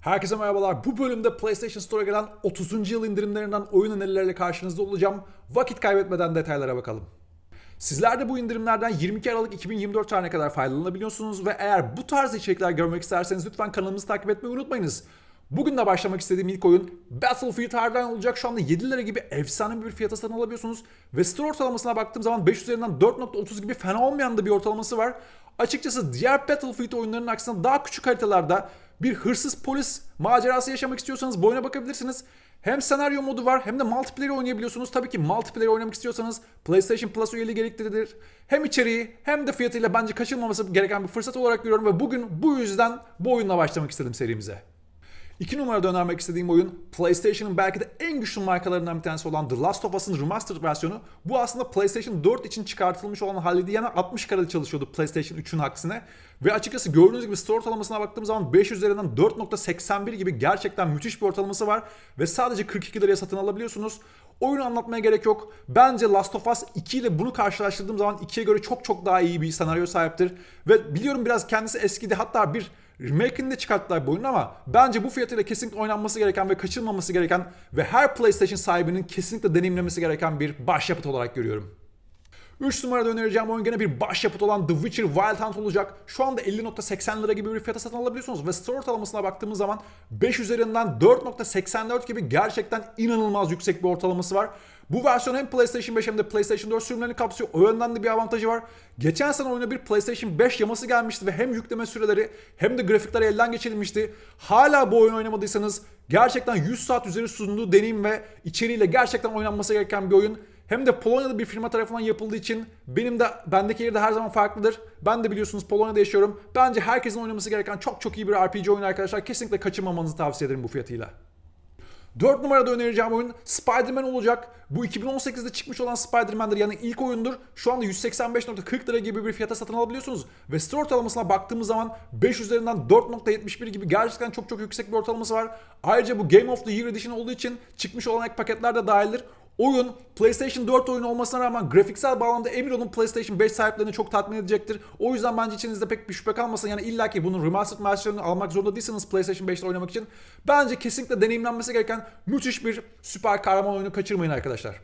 Herkese merhabalar. Bu bölümde PlayStation Store'a gelen 30. yıl indirimlerinden oyun önerileriyle karşınızda olacağım. Vakit kaybetmeden detaylara bakalım. Sizler de bu indirimlerden 22 Aralık 2024 tarihine kadar faydalanabiliyorsunuz ve eğer bu tarz içerikler görmek isterseniz lütfen kanalımızı takip etmeyi unutmayınız. Bugün de başlamak istediğim ilk oyun Battlefield Hardline olacak. Şu anda 7 lira gibi efsane bir fiyata satın alabiliyorsunuz. Ve store ortalamasına baktığım zaman 5 üzerinden 4.30 gibi fena olmayan da bir ortalaması var. Açıkçası diğer Battlefield oyunlarının aksine daha küçük haritalarda bir hırsız polis macerası yaşamak istiyorsanız bu oyuna bakabilirsiniz. Hem senaryo modu var hem de multiplayer oynayabiliyorsunuz. Tabii ki multiplayer oynamak istiyorsanız PlayStation Plus üyeliği gereklidir. Hem içeriği hem de fiyatıyla bence kaçırmaması gereken bir fırsat olarak görüyorum ve bugün bu yüzden bu oyunla başlamak istedim serimize. İki numarada önermek istediğim oyun PlayStation'ın belki de en güçlü markalarından bir tanesi olan The Last of Us'ın remastered versiyonu. Bu aslında PlayStation 4 için çıkartılmış olan halde yana 60 kareli çalışıyordu PlayStation 3'ün aksine. Ve açıkçası gördüğünüz gibi store ortalamasına baktığım zaman 5 üzerinden 4.81 gibi gerçekten müthiş bir ortalaması var. Ve sadece 42 liraya satın alabiliyorsunuz. Oyunu anlatmaya gerek yok. Bence Last of Us 2 ile bunu karşılaştırdığım zaman 2'ye göre çok çok daha iyi bir senaryo sahiptir. Ve biliyorum biraz kendisi eskidi hatta bir Remake'ini de çıkarttılar bu oyunun ama bence bu fiyatıyla kesinlikle oynanması gereken ve kaçırılmaması gereken ve her PlayStation sahibinin kesinlikle deneyimlemesi gereken bir başyapıt olarak görüyorum. 3 numarada önereceğim oyun gene bir başyapıt olan The Witcher Wild Hunt olacak. Şu anda 50.80 lira gibi bir fiyata satın alabiliyorsunuz ve store ortalamasına baktığımız zaman 5 üzerinden 4.84 gibi gerçekten inanılmaz yüksek bir ortalaması var. Bu versiyon hem PlayStation 5 hem de PlayStation 4 sürümlerini kapsıyor. O yönden de bir avantajı var. Geçen sene oyuna bir PlayStation 5 yaması gelmişti ve hem yükleme süreleri hem de grafikleri elden geçirilmişti. Hala bu oyunu oynamadıysanız gerçekten 100 saat üzeri sunduğu deneyim ve içeriğiyle gerçekten oynanması gereken bir oyun. Hem de Polonya'da bir firma tarafından yapıldığı için benim de bendeki yeri de her zaman farklıdır. Ben de biliyorsunuz Polonya'da yaşıyorum. Bence herkesin oynaması gereken çok çok iyi bir RPG oyunu arkadaşlar. Kesinlikle kaçırmamanızı tavsiye ederim bu fiyatıyla. 4 numarada önereceğim oyun Spider-Man olacak. Bu 2018'de çıkmış olan Spider-Man'dir yani ilk oyundur. Şu anda 185.40 lira gibi bir fiyata satın alabiliyorsunuz. Ve store ortalamasına baktığımız zaman 5 üzerinden 4.71 gibi gerçekten çok çok yüksek bir ortalaması var. Ayrıca bu Game of the Year Edition olduğu için çıkmış olan ek paketler de dahildir. Oyun PlayStation 4 oyunu olmasına rağmen grafiksel bağlamda emin olun PlayStation 5 sahiplerini çok tatmin edecektir. O yüzden bence içinizde pek bir şüphe kalmasın. Yani illaki bunun remastered versiyonunu almak zorunda değilsiniz PlayStation 5'te oynamak için. Bence kesinlikle deneyimlenmesi gereken müthiş bir süper kahraman oyunu kaçırmayın arkadaşlar.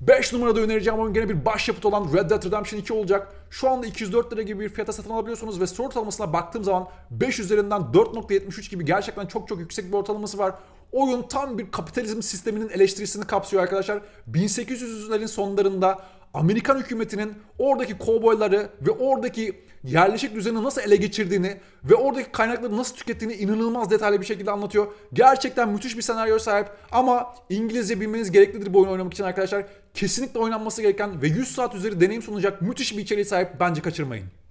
5 numarada önereceğim oyun gene bir başyapıt olan Red Dead Redemption 2 olacak. Şu anda 204 lira gibi bir fiyata satın alabiliyorsunuz ve store ortalamasına baktığım zaman 5 üzerinden 4.73 gibi gerçekten çok çok yüksek bir ortalaması var. Oyun tam bir kapitalizm sisteminin eleştirisini kapsıyor arkadaşlar. 1800'lerin sonlarında Amerikan hükümetinin oradaki kovboyları ve oradaki yerleşik düzeni nasıl ele geçirdiğini ve oradaki kaynakları nasıl tükettiğini inanılmaz detaylı bir şekilde anlatıyor. Gerçekten müthiş bir senaryo sahip ama İngilizce bilmeniz gereklidir bu oyunu oynamak için arkadaşlar. Kesinlikle oynanması gereken ve 100 saat üzeri deneyim sunacak müthiş bir içeriği sahip. Bence kaçırmayın.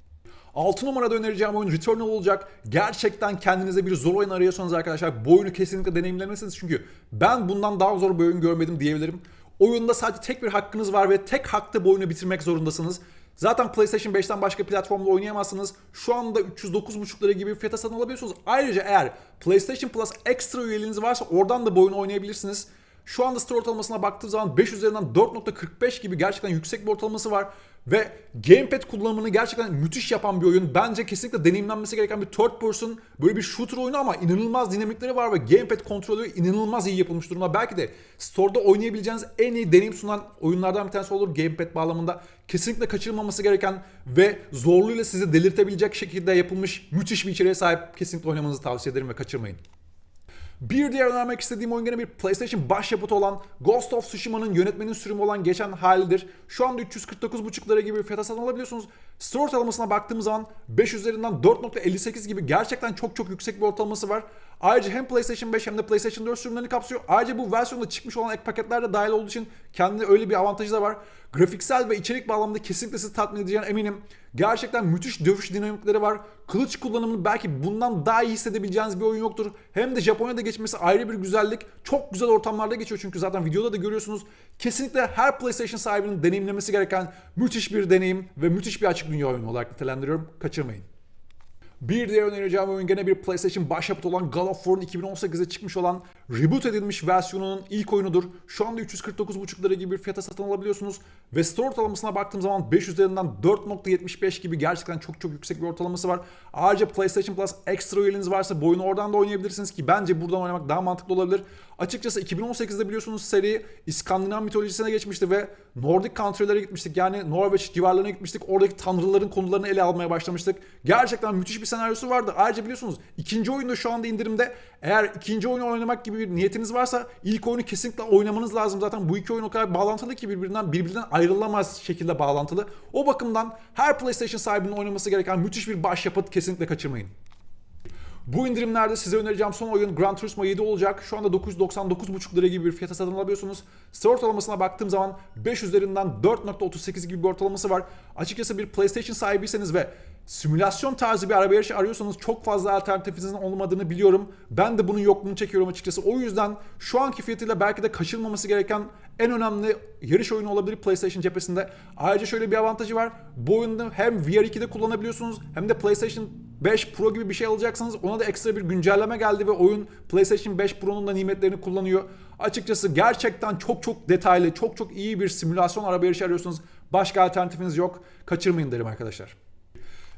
6 numarada önereceğim oyun Returnal olacak. Gerçekten kendinize bir zor oyun arıyorsanız arkadaşlar bu oyunu kesinlikle deneyimlemelisiniz. Çünkü ben bundan daha zor bir oyun görmedim diyebilirim. Oyunda sadece tek bir hakkınız var ve tek hakta bu oyunu bitirmek zorundasınız. Zaten PlayStation 5'ten başka platformda oynayamazsınız. Şu anda 309,5 lira gibi fiyata satın alabiliyorsunuz. Ayrıca eğer PlayStation Plus ekstra üyeliğiniz varsa oradan da bu oyunu oynayabilirsiniz. Şu anda store ortalamasına baktığım zaman 5 üzerinden 4.45 gibi gerçekten yüksek bir ortalaması var. Ve gamepad kullanımını gerçekten müthiş yapan bir oyun. Bence kesinlikle deneyimlenmesi gereken bir third person böyle bir shooter oyunu ama inanılmaz dinamikleri var ve gamepad kontrolü inanılmaz iyi yapılmış durumda. Belki de store'da oynayabileceğiniz en iyi deneyim sunan oyunlardan bir tanesi olur gamepad bağlamında. Kesinlikle kaçırılmaması gereken ve zorluğuyla sizi delirtebilecek şekilde yapılmış müthiş bir içeriğe sahip kesinlikle oynamanızı tavsiye ederim ve kaçırmayın. Bir diğer önermek istediğim oyun gene bir PlayStation başyapıtı olan Ghost of Tsushima'nın yönetmenin sürümü olan geçen halidir. Şu anda 349,5 lira gibi bir fiyata satın alabiliyorsunuz. Store ortalamasına baktığımız zaman 5 üzerinden 4.58 gibi gerçekten çok çok yüksek bir ortalaması var. Ayrıca hem PlayStation 5 hem de PlayStation 4 sürümlerini kapsıyor. Ayrıca bu versiyonda çıkmış olan ek paketler de dahil olduğu için kendine öyle bir avantajı da var. Grafiksel ve içerik bağlamında kesinlikle sizi tatmin edeceğine eminim. Gerçekten müthiş dövüş dinamikleri var. Kılıç kullanımını belki bundan daha iyi hissedebileceğiniz bir oyun yoktur. Hem de Japonya'da geçmesi ayrı bir güzellik. Çok güzel ortamlarda geçiyor çünkü zaten videoda da görüyorsunuz. Kesinlikle her PlayStation sahibinin deneyimlemesi gereken müthiş bir deneyim ve müthiş bir açık dünya oyunu olarak nitelendiriyorum. Kaçırmayın. Bir diğer önereceğim oyun gene bir PlayStation başyapıtı olan God of War'un 2018'de çıkmış olan reboot edilmiş versiyonunun ilk oyunudur. Şu anda 349,5 lira gibi bir fiyata satın alabiliyorsunuz. Ve store ortalamasına baktığım zaman 5 üzerinden 4.75 gibi gerçekten çok çok yüksek bir ortalaması var. Ayrıca PlayStation Plus ekstra üyeliğiniz varsa bu oyunu oradan da oynayabilirsiniz ki bence buradan oynamak daha mantıklı olabilir. Açıkçası 2018'de biliyorsunuz seri İskandinav mitolojisine geçmişti ve Nordic country'lere gitmiştik. Yani Norveç civarlarına gitmiştik. Oradaki tanrıların konularını ele almaya başlamıştık. Gerçekten müthiş bir senaryosu vardı. Ayrıca biliyorsunuz ikinci oyun da şu anda indirimde. Eğer ikinci oyunu oynamak gibi bir niyetiniz varsa ilk oyunu kesinlikle oynamanız lazım. Zaten bu iki oyun o kadar bağlantılı ki birbirinden birbirinden ayrılamaz şekilde bağlantılı. O bakımdan her PlayStation sahibinin oynaması gereken müthiş bir başyapıt kesinlikle kaçırmayın. Bu indirimlerde size önereceğim son oyun Gran Turismo 7 olacak. Şu anda 999,5 lira gibi bir fiyata satın alabiliyorsunuz. Store ortalamasına baktığım zaman 5 üzerinden 4.38 gibi bir ortalaması var. Açıkçası bir PlayStation sahibiyseniz ve simülasyon tarzı bir araba yarışı arıyorsanız çok fazla alternatifinizin olmadığını biliyorum. Ben de bunun yokluğunu çekiyorum açıkçası. O yüzden şu anki fiyatıyla belki de kaçırılmaması gereken en önemli yarış oyunu olabilir PlayStation cephesinde. Ayrıca şöyle bir avantajı var. Bu oyunu hem VR2'de kullanabiliyorsunuz hem de PlayStation 5 Pro gibi bir şey alacaksınız. Ona da ekstra bir güncelleme geldi ve oyun PlayStation 5 Pro'nun da nimetlerini kullanıyor. Açıkçası gerçekten çok çok detaylı, çok çok iyi bir simülasyon araba yarışı arıyorsunuz. Başka alternatifiniz yok. Kaçırmayın derim arkadaşlar.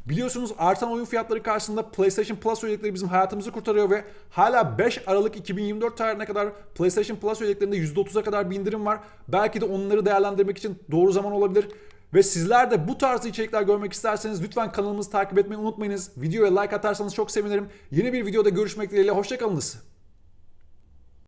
Biliyorsunuz artan oyun fiyatları karşısında PlayStation Plus üyelikleri bizim hayatımızı kurtarıyor ve hala 5 Aralık 2024 tarihine kadar PlayStation Plus üyeliklerinde %30'a kadar bir indirim var. Belki de onları değerlendirmek için doğru zaman olabilir. Ve sizler de bu tarz içerikler görmek isterseniz lütfen kanalımızı takip etmeyi unutmayınız. Videoya like atarsanız çok sevinirim. Yeni bir videoda görüşmek dileğiyle. Hoşçakalınız.